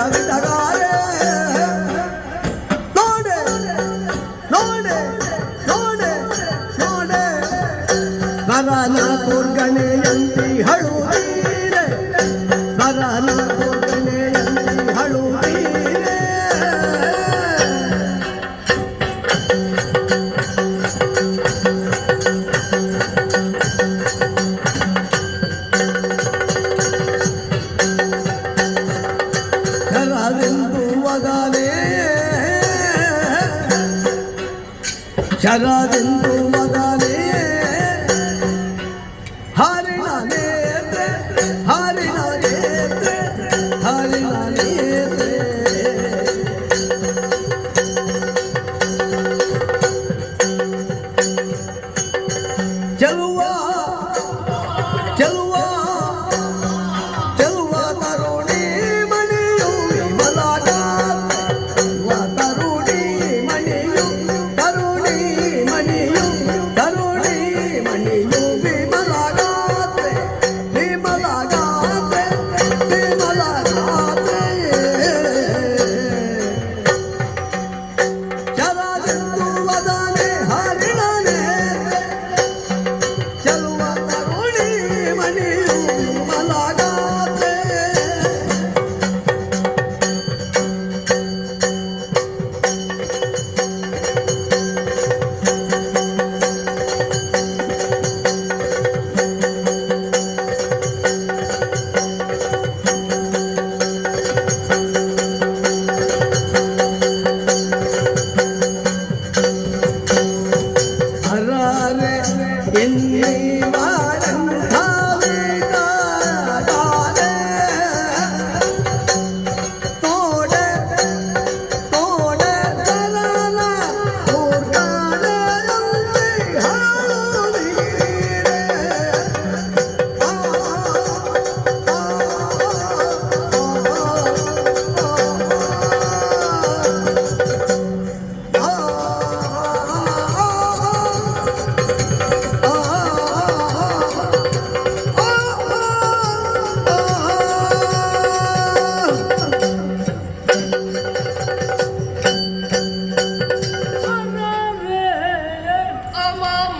나가다가 ശരാജൻ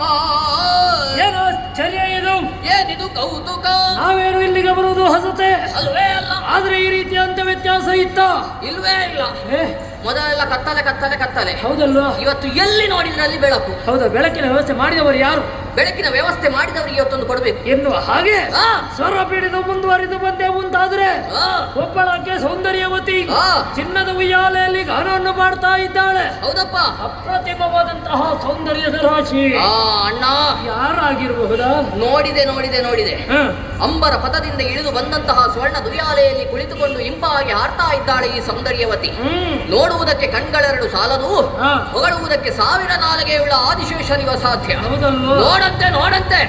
ಅಮ್ಮಮ್ಮ. ಏನೋ ಚರ್ಯ ಇದು? ಏನಿದು ಕೌತುಕ? ನಾವೇನು ಇಲ್ಲಿಗೆ ಬರುವುದು ಹೊಸತೆ? ಅಲ್ವೇ ಅಲ್ಲ. ಆದ್ರೆ ಈ ರೀತಿಯಂತ ವ್ಯತ್ಯಾಸ ಇತ್ತ? ಇಲ್ವೇ ಇಲ್ಲ. ಏ ಮೊದಲೆಲ್ಲ ಕತ್ತಲೆ ಕತ್ತಲೆ ಕತ್ತಲೆ. ಹೌದಲ್ವಾ? ಇವತ್ತು ಎಲ್ಲಿ ನೋಡಿದ್ರೆ ಅಲ್ಲಿ ಬೆಳಕು? ಹೌದಾ? ಬೆಳಕಿನ ವ್ಯವಸ್ಥೆ ಮಾಡಿದವರು ಯಾರು? ಬೆಳಕಿನ ವ್ಯವಸ್ಥೆ ಮಾಡಿದವರಿಗೆ ಇವತ್ತೊಂದು ಕೊಡಬೇಕು ಎನ್ನುವ ಹಾಗೆ. ಸ್ವರ ಪೀಡಿತ ಮುಂದುವರಿದು ಬಂದೆ ಮುಂತಾದ್ರೆ ಒಬ್ಬಳಕ್ಕೆ ಸೌಂದರ್ಯವತಿ. ಚಿನ್ನದ ಉಯ್ಯಾಲೆಯಲ್ಲಿ ಗಾನವನ್ನು ಮಾಡ್ತಾ ಇದ್ದಾಳೆ. ಹೌದಪ್ಪ. ಅಪ್ರತಿಮವಾದಂತಹ ಸೌಂದರ್ಯದ ರಾಶಿ. ಆ ಅಣ್ಣ. ಯಾರಾಗಿರಬಹುದಾ? ನೋಡಿದೆ ನೋಡಿದೆ ನೋಡಿದೆ. ಅಂಬರ ಪದದಿಂದ ಇಳಿದು ಬಂದಂತಹ ಸ್ವರ್ಣ ದುಯ್ಯಾಲೆಯಲ್ಲಿ ಕುಳಿತುಕೊಂಡು ಇಂಪಾಗಿ ಹಾಡ್ತಾ ಇದ್ದಾಳೆ ಈ ಸೌಂದರ್ಯವತಿ. ನೋಡುವುದಕ್ಕೆ ಕಣ್ಗಳೆರಡು ಸಾಲದು. ಹೊಗಳುವುದಕ್ಕೆ ಸಾವಿರ ನಾಲಿಗೆಯುಳ್ಳ ಆದಿಶೇಷ ಸಾಧ್ಯ ನೋಡಂತೆ ನೋಡಂತೆ.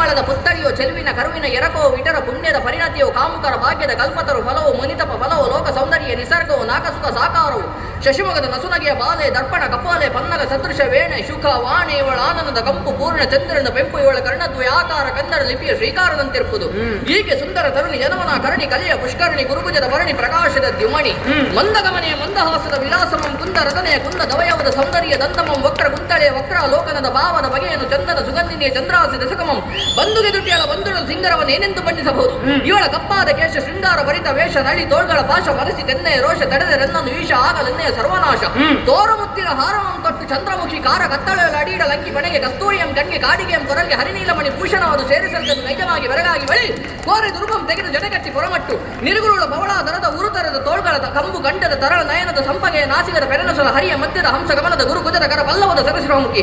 ಪರಿಮಳದ ಪುತ್ತಳಿಯೋ ಚೆಲುವಿನ ಕರುವಿನ ಎರಕೋ ವಿಟರ ಪುಣ್ಯದ ಪರಿಣತಿಯೋ ಕಾಮುಕರ ಭಾಗ್ಯದ ಕಲ್ಪತರು ಫಲವು ಮುನಿತಪ ಫಲವು ಲೋಕ ಸೌಂದರ್ಯ ನಿಸರ್ಗವು ನಾಕಸುಖ ಸಾಕಾರವು ಶಶಿಮುಖದ ನಸುನಗೆಯ ಬಾಲೆ ದರ್ಪಣ ಕಪಾಲೆ ಪನ್ನಗ ಸದೃಶ ವೇಣೆ ಶುಖ ವಾಣಿ ಇವಳ ಆನಂದದ ಕಂಪು ಪೂರ್ಣ ಚಂದ್ರನ ಪೆಂಪು ಇವಳ ಕರ್ಣದ್ವಯ ಆಕಾರ ಕನ್ನಡ ಲಿಪಿಯ ಶ್ರೀಕಾರದಂತಿರುವುದು ಹೀಗೆ ಸುಂದರ ತರುಣಿ ಜನಮನ ಕರಣಿ ಕಲೆಯ ಪುಷ್ಕರಣಿ ಗುರುಭುಜದ ಭರಣಿ ಪ್ರಕಾಶದ ದ್ಯುಮಣಿ ಮಂದಗಮನೆಯ ಮಂದಹಾಸದ ವಿಲಾಸಮಂ ಕುಂದ ರತನೆಯ ಕುಂದ ದವಯವದ ಸೌಂದರ್ಯ ದಂತಮಂ ವಕ್ರ ಕುಂತಳೆಯ ವಕ್ರ ಲೋಕನದ ಭಾವದ ಬಗೆಯನ್ನು ಚಂದನ ಸುಗಂಧಿನಿಯ ಚಂದ್ರಾಸಿ ದಶಕಮಂ ಬಂಧುಗೆ ದುಟಿಯಳ ಬಂಧುಗಳ ಸಿಂಗರವನ್ನು ಏನೆಂದು ಬಣ್ಣಿಸಬಹುದು? ಇವಳ ಕಪ್ಪಾದ ಕೇಶ ಶೃಂಗಾರ ಭರಿತ ವೇಷ ನಳಿ ತೋಳ್ಗಳ ಭಾಷ ಮರಸಿ ತೆನ್ನೆಯ ರೋಷ ತಡೆದ ರನ್ನನು ಈಶ ಆಗಲೆನ್ನೆಯ ಸರ್ವನಾಶ. ತೋರಮುತ್ತಿನ ಹಾರಮಂ ತೊಟ್ಟು ಚಂದ್ರಮುಖಿ ಕಾರ ಕತ್ತಳೆಯ ಅಡಿಯಿಡ ಲಂಕಿ ಬಣೆಗೆ ಕಸ್ತೂರಿಯಂ ಕಣ್ಗೆ ಕಾಡಿಗೆಯಂ ಕೊರಲ್ಗೆ ಹರಿನೀಲಮಣಿ ಭೂಷಣವನ್ನು ಸೇರಿಸಲ್ದನ್ನು ನೈಜವಾಗಿ ಬೆರಗಾಗಿ ಬಳಿ ಕೋರೆ ದುರ್ಗಂ ತೆಗೆದು ಜನಗಟ್ಟಿ ಪೊರಮಟ್ಟು. ನಿರುಗುರುಳ ಬವಳ ದರದ ಉರುತರದ ತೋಳ್ಗಳ ಕಂಬು ಗಂಟದ ತರಳ ನಯನದ ಸಂಪಗೆ ನಾಸಿಗದ ಪೆರನಸಲ ಹರಿಯ ಮಧ್ಯದ ಹಂಸ ಗಮನದ ಗುರು ಗುಜರ ಕರ ಪಲ್ಲವದ ಸರಸಿರಮುಖಿ ಮುಖಿ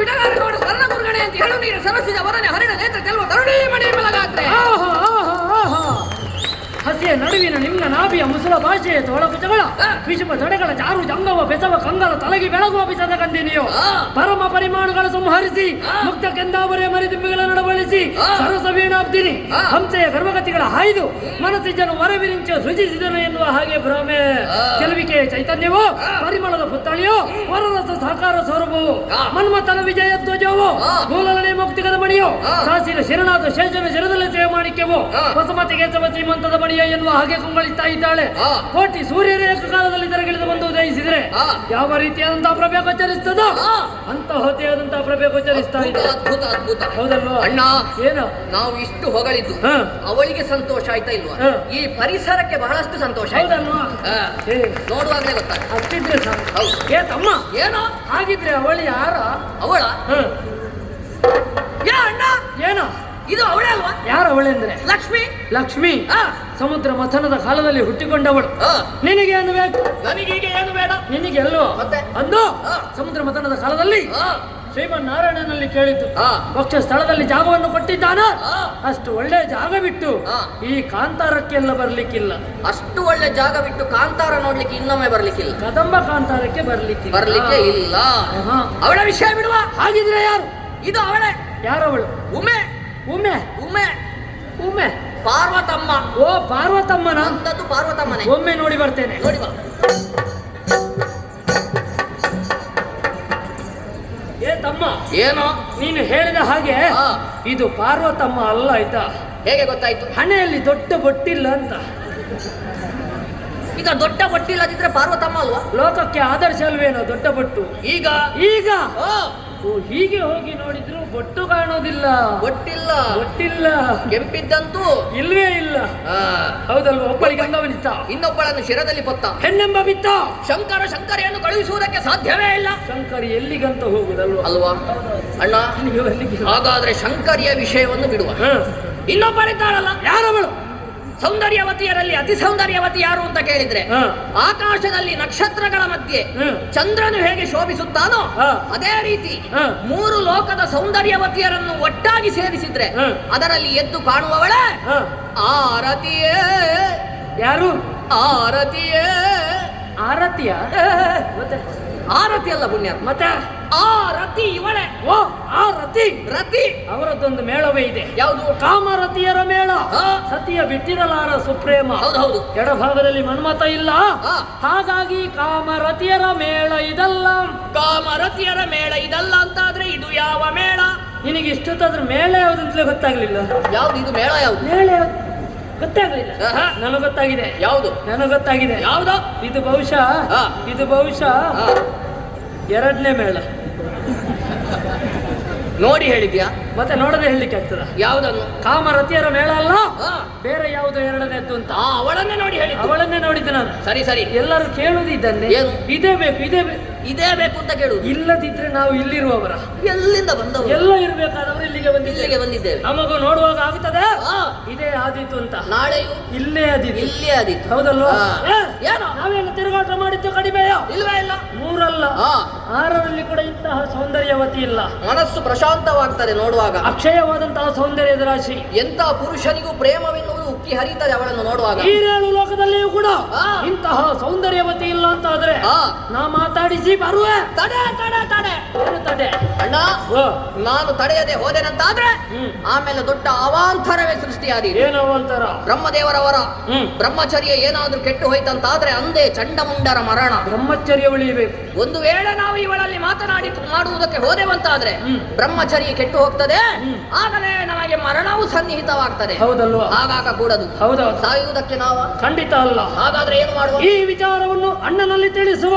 ವಿಡಗಾರ ನೋಡ ಸರಣ ದುರ್ಗಣೆ ಅಂತ ಹೇಳು ನೀರು ಸರಸಿದ ವರನೆ ಹರಿಣ ನೇತ್ರ ಚೆಲುವ ತರುಣಿ ಮಣಿ ಮಲಗಾತ್ರೆ. ಹಸಿಯ ನಡುವಿನ ನಿಮ್ಮ ನಾಭಿಯ ಮುಸುಳ ಭಾಷೆಯ ತೋಳಕುಚಗಳ ಆ. ವಿಷಮ ತಡೆಗಳ ಜಾರು ಜಂಗವ ಬೆಸವ ಕಂಗಲ ತಲಗಿ ಬೆಳಗುವ ಬಿಸದ ಕಂದಿನಿಯೋ. ಪರಮ ಪರಿಮಾಣಗಳ ಸಂಹರಿಸಿ ಮುಕ್ತ ಕೆಂದಾವರೆ ಮರಿದಿಂಬಿಗಳ ನಡವಳಿಸಿ. ಸರಸ ವೀಣಾಬ್ದಿನಿ ಹಂಸೆಯ ಗರ್ಭಗತಿಗಳ ಹಾಯ್ದು ಮನಸ್ಸಿಜನು ವರವಿರಿಂಚ ಸೃಜಿಸಿದನು ಎನ್ನುವ ಹಾಗೆ ಭ್ರಮೆ ಕೆಲವಿಕೆ ಚೆಲುವಿಕೆಯ ಚೈತನ್ಯವೋ. ಪರಿಮಳದ ಪುತ್ತಳಿಯೋ ವರರಸ ಸಹಕಾರ ಸ್ವರೂಪವು ಮನ್ಮತನ ಮನ್ಮಥನ ವಿಜಯ ಧ್ವಜವೋ ಮೂಲನೇ ಮೂಲಲನೆ ಮುಕ್ತಿಗದ ಮಣಿಯೋ ಸಾಸಿನ ಶಿರನಾದ ಶೇಷನ ಶಿರದಲ್ಲಿ ಸೇವೆ ಮಾಡಿಕೆವು. ಹೊಸಮತಿಗೆ ಶ್ರೀಮಂತದ ಮಣಿಯ ಎನ್ನುವ ಹಾಗೆ ಕುಂಗಳಿಸ್ತಾ ಇದ್ದಾಳೆ. ಕೋಟಿ ಸೂರ್ಯನ ಕಾಲದಲ್ಲಿ ತೆರಗಿಳಿದು ಬಂದು ಉದಯಿಸಿದ್ರೆ. ಯಾವ ರೀತಿಯಾದಂತಹ ಪ್ರಭೆ ಗೋಚರಿಸ್ತದೋ. ಅಂತ ಹೊತ್ತೆಯಾದಂತಹ ಪ್ರಭೆ ಗೋಚರಿಸ್ತಾ ಇದೆ ಅದ್ಭುತ ಅದ್ಭುತ. ಹೌದಲ್ವಾ? ಅಣ್ಣ ಏನು? ನಾವು ಇಷ್ಟು ಹೊಗಳಿದ್ದು ಅವಳಿಗೆ ಸಂತೋಷ ಆಯ್ತಾ ಇಲ್ವಾ? ಈ ಪರಿಸರಕ್ಕೆ ಬಹಳಷ್ಟು ಸಂತೋಷ ಹೌದಲ್ವಾ? ನೋಡುವಾಗಲೇ ಗೊತ್ತಾಗ್ತದೆ ಅಷ್ಟಿದ್ರೆ ಸಾಕು. ಹೌದು. ಏ ತಮ್ಮ. ಏನೋ? ಹಾಗಿದ್ರೆ ಅವಳು ಯಾರ? ಅವಳ? ಏ ಅಣ್ಣ? ಏನು? ಇದು ಅವಳೇ ಅಲ್ವಾ? ಯಾರು ಅವಳೆಂದ್ರೆ ಲಕ್ಷ್ಮಿ? ಲಕ್ಷ್ಮಿ? ಸಮುದ್ರ ಮಥನದ ಕಾಲದಲ್ಲಿ ಹುಟ್ಟಿಕೊಂಡವಳು. ನಿನಗೆ ಏನು ಬೇಕು? ನನಗೀಗ ಏನು ಬೇಡ? ನಿನಗೆ ಎಲ್ಲೋ? ಅಂದು. ಸಮುದ್ರ ಮಥನದ ಕಾಲದಲ್ಲಿ? ಆ, ಶ್ರೀಮನ್ನಾರಾಯಣನಲ್ಲಿ ಕೇಳಿದ್ದು. ಪಕ್ಷ ಸ್ಥಳದಲ್ಲಿ ಜಾಗವನ್ನು ಕೊಟ್ಟಿದ್ದಾನ. ಅಷ್ಟು ಒಳ್ಳೆ ಜಾಗ ಬಿಟ್ಟು. ಈ ಕಾಂತಾರಕ್ಕೆಲ್ಲ ಬರ್ಲಿಕ್ಕಿಲ್ಲ. ಅಷ್ಟು ಒಳ್ಳೆ ಜಾಗ ಬಿಟ್ಟು ಕಾಂತಾರ ನೋಡ್ಲಿಕ್ಕೆ ಇನ್ನೊಮ್ಮೆ ಬರ್ಲಿಕ್ಕಿಲ್ಲ. ಕದಂಬ ಕಾಂತಾರಕ್ಕೆ ಬರ್ಲಿಕ್ಕೆ ಬರ್ಲಿಕ್ಕೆ ಇಲ್ಲ. ಅವಳ ವಿಷಯ ಬಿಡುವ? ಹಾಗಿದ್ರೆ ಯಾರು? ಇದು ಅವಳೇ. ಯಾರವಳು? ಉಮೆ. ಉಮೆ. ಉಮೆ. ಉಮೆ. ಪಾರ್ವತಮ್ಮ. ಓ ಪಾರ್ವತಮ್ಮನ? ಅಂತದ್ದು ಪಾರ್ವತಮ್ಮನೇ. ಒಮ್ಮೆ ನೋಡಿ ಬರ್ತೇನೆ. ನೋಡಿ ಬಾ. ಏ ತಮ್ಮ. ಏನೋ? ನೀನು ಹೇಳಿದ ಹಾಗೆ. ಇದು ಪಾರ್ವತಮ್ಮ ಅಲ್ಲ ಆಯ್ತಾ? ಹೇಗೆ ಗೊತ್ತಾಯ್ತು? ಹಣೆಯಲ್ಲಿ ದೊಡ್ಡ ಬೊಟ್ಟಿಲ್ಲ ಅಂತ. ಈಗ ದೊಡ್ಡ ಬೊಟ್ಟಿಲ್ಲದಿದ್ರೆ ಪಾರ್ವತಮ್ಮ ಅಲ್ವಾ? ಲೋಕಕ್ಕೆ ಆದರ್ಶ ಅಲ್ವೇನೋ ದೊಡ್ಡ ಬೊಟ್ಟು? ಈಗ? ಈಗ. ಹೀಗೆ ಹೋಗಿ ನೋಡಿದ್ರು ಬೊಟ್ಟು ಕಾಣೋದಿಲ್ಲ. ಬೊಟ್ಟಿಲ್ಲ. ಬೊಟ್ಟಿಲ್ಲ. ಕೆಂಪಿದ್ದಂತೂ ಇಲ್ವೇ ಇಲ್ಲ. ಹೌದಲ್ವ? ಒಬ್ಬಳಿಗೆ ಅಂಗವನಿತ್ತ ಇನ್ನೊಬ್ಬಳನ್ನು ಶಿರದಲ್ಲಿ ಪೊತ್ತ. ಹೆಣ್ಣೆಂಬ ಬಿತ್ತ. ಶಂಕರ ಶಂಕರಿಯನ್ನು ಕಳುಹಿಸುವುದಕ್ಕೆ ಸಾಧ್ಯವೇ ಇಲ್ಲ. ಶಂಕರಿ ಎಲ್ಲಿಗಂತ ಹೋಗುದಲ್ವ? ಅಲ್ವಾ? ಅಣ್ಣ ಹಾಗಾದ್ರೆ ಶಂಕರಿಯ ವಿಷಯವನ್ನು ಬಿಡುವ. ಹ. ಇನ್ನೊಬ್ಬರಿದ್ದಾಳಲ್ಲ? ಯಾರವಳು? ಸೌಂದರ್ಯವತಿಯರಲ್ಲಿ ಅತಿ ಸೌಂದರ್ಯವತಿ ಯಾರು ಅಂತ ಕೇಳಿದ್ರೆ ಆಕಾಶದಲ್ಲಿ ನಕ್ಷತ್ರಗಳ ಮಧ್ಯೆ. ಚಂದ್ರನು ಹೇಗೆ ಶೋಭಿಸುತ್ತಾನೋ ಅದೇ ರೀತಿ ಮೂರು ಲೋಕದ ಸೌಂದರ್ಯವತಿಯರನ್ನು ಒಟ್ಟಾಗಿ ಸೇರಿಸಿದ್ರೆ ಅದರಲ್ಲಿ ಎದ್ದು ಕಾಣುವವಳೇ. ಆರತಿಯೇ. ಯಾರು? ಆರತಿಯೇ. ಆರತಿಯ? ಆರತಿ ಅಲ್ಲ ಪುಣ್ಯ. ಮತ್ತೆ ಆ ರತಿ ಇವಳೆ. ಓ ಆ ರತಿ. ರತಿ. ಅವರದ್ದೊಂದು ಮೇಳವೇ ಇದೆ. ಯಾವುದು? ಕಾಮರತಿಯರ ಮೇಳ. ಸತಿಯ ಬಿಟ್ಟಿರಲಾರ ಸುಪ್ರೇಮ. ಹೌದು ಹೌದು ಎಡಭಾಗದಲ್ಲಿ ಮನ್ಮತ ಇಲ್ಲ. ಹಾಗಾಗಿ ಕಾಮರತಿಯರ ಮೇಳ ಇದಲ್ಲ. ಕಾಮರತಿಯರ ಮೇಳ ಇದಲ್ಲ ಅಂತಾದ್ರೆ ಇದು ಯಾವ ಮೇಳ? ನಿನಗೆ ಇಷ್ಟೊತ್ತಾದ್ರೂ ಮೇಳ ಯಾವುದಂತಲೇ ಗೊತ್ತಾಗ್ಲಿಲ್ಲ. ಯಾವ್ದು? ಇದು ಮೇಳ ಯಾವ್ದು? ಮೇಳ ಯಾವ್ದು? ಗೊತ್ತಾಗ್ಲಿಲ್ಲ. ನನಗೆ ಗೊತ್ತಾಗಿದೆ. ಯಾವುದು? ನನಗೆ ಗೊತ್ತಾಗಿದೆ. ಯಾವ್ದು? ಇದು ಬಹುಶಃ. ಇದು ಬಹುಶಃ. ಎರಡನೇ ಮೇಳ. ನೋಡಿ ಹೇಳಿದ್ಯಾ? ಮತ್ತೆ ನೋಡದೆ ಹೇಳಲಿಕ್ಕೆ ಆಗ್ತದ? ಯಾವ್ದನ್ನು? ಕಾಮರತಿಯರ ಮೇಳ ಅಲ್ಲ? ಬೇರೆ ಯಾವುದು ಎರಡನೇದ್ದು ಅಂತ? ಅವಳನ್ನೇ ನೋಡಿ ಹೇಳಿ ಅವಳನ್ನೇ ನೋಡಿದ್ದೆ ನಾನು. ಸರಿ ಸರಿ. ಎಲ್ಲರೂ ಕೇಳುದು ಏನು? ಇದೇ ಬೇಕು ಇದೇ ಬೇಕು. ಇದೇ ಬೇಕು ಅಂತ ಕೇಳುದು ಇಲ್ಲದಿದ್ರೆ ನಾವು ಇಲ್ಲಿರುವವರ. ಎಲ್ಲಿಂದ ಬಂದವರು? ಎಲ್ಲ ಇರಬೇಕಾದವರು ಇಲ್ಲಿಗೆ ಬಂದಿದ್ದೇವೆ. ಇಲ್ಲಿಗೆ ಬಂದಿದ್ದೇವೆ. ನಮಗೂ ನೋಡುವಾಗ ಆಗುತ್ತದೆ? ಇದೇ ಆದೀತು ಅಂತ. ನಾಳೆಯೂ ಇಲ್ಲೇ ಆದೀತು. ಇಲ್ಲೇ ಆದೀತು. ಹೌದಲ್ವಾ ಏನು? ನಾವೇನು ತಿರುಗಾಟ ಮಾಡಿದ್ದು ಕಡಿಮೆಯೋ? ಇಲ್ವೇ ಇಲ್ಲ? ಮೂರಲ್ಲ ಆರರಲ್ಲಿ ಕೂಡ ಇಂತಹ ಸೌಂದರ್ಯವತಿ ಇಲ್ಲ ಮನಸ್ಸು ಪ್ರಶಾಂತವಾಗ್ತದೆ ನೋಡುವಾಗ. ಅಕ್ಷಯವಾದಂತಹ ಸೌಂದರ್ಯದ ರಾಶಿ ಎಂತ ಪುರುಷನಿಗೂ ಪ್ರೇಮವೆನ್ನುವುದು ಉಕ್ಕಿ ಹರಿತದೆ ಅವಳನ್ನು ನೋಡುವಾಗ. ಈರೇಳು ಲೋಕದಲ್ಲಿಯೂ ಕೂಡ. ಇಂತಹ ಸೌಂದರ್ಯವತಿ ಇಲ್ಲ ಅಂತ ಆದ್ರೆ ನಾ ಮಾತಾಡಿಸಿ ಬರುವೆ. ತಡೆ ತಡೆ ತಡೆ. ಏನು ತಡೆ? ಅಣ್ಣ ನಾನು ತಡೆಯದೆ ಹೋದೆನಂತಾದ್ರೆ. ಆಮೇಲೆ ದೊಡ್ಡ ಅವಾಂತರವೇ ಸೃಷ್ಟಿಯಾದಿ ಏನು ಅವಾಂತರ? ಬ್ರಹ್ಮದೇವರವರ ಬ್ರಹ್ಮಚರ್ಯ ಏನಾದ್ರೂ ಕೆಟ್ಟು ಹೋಯ್ತಂತಾದ್ರೆ ಅಂದೇ ಚಂಡಮುಂಡರ ಮರಣ. ಬ್ರಹ್ಮಚರ್ಯ ಉಳಿಯಬೇಕು. ಒಂದು ವೇಳೆ ನಾವು ಇವಳಲ್ಲಿ ಮಾತನಾಡಿ ಮಾಡುವುದಕ್ಕೆ ಹೋದೆವಂತಾದ್ರೆ ಹ್ಮ್. ಬ್ರಹ್ಮಚರ್ಯ ಕೆಟ್ಟು ಹೋಗ್ತದೆ. ಆಗಲೇ ನಮಗೆ ಮರಣವು ಸನ್ನಿಹಿತವಾಗ್ತದೆ. ಹೌದಲ್ವಾ? ಹಾಗಾಗ ಕೂಡದು ಹೌದೌದು ಸಾಯುವುದಕ್ಕೆ ನಾವು ಖಂಡಿತ ಅಲ್ಲ. ಹಾಗಾದ್ರೆ ಏನು ಮಾಡುವ? ಈ ವಿಚಾರವನ್ನು ಅಣ್ಣನಲ್ಲಿ ತಿಳಿಸುವ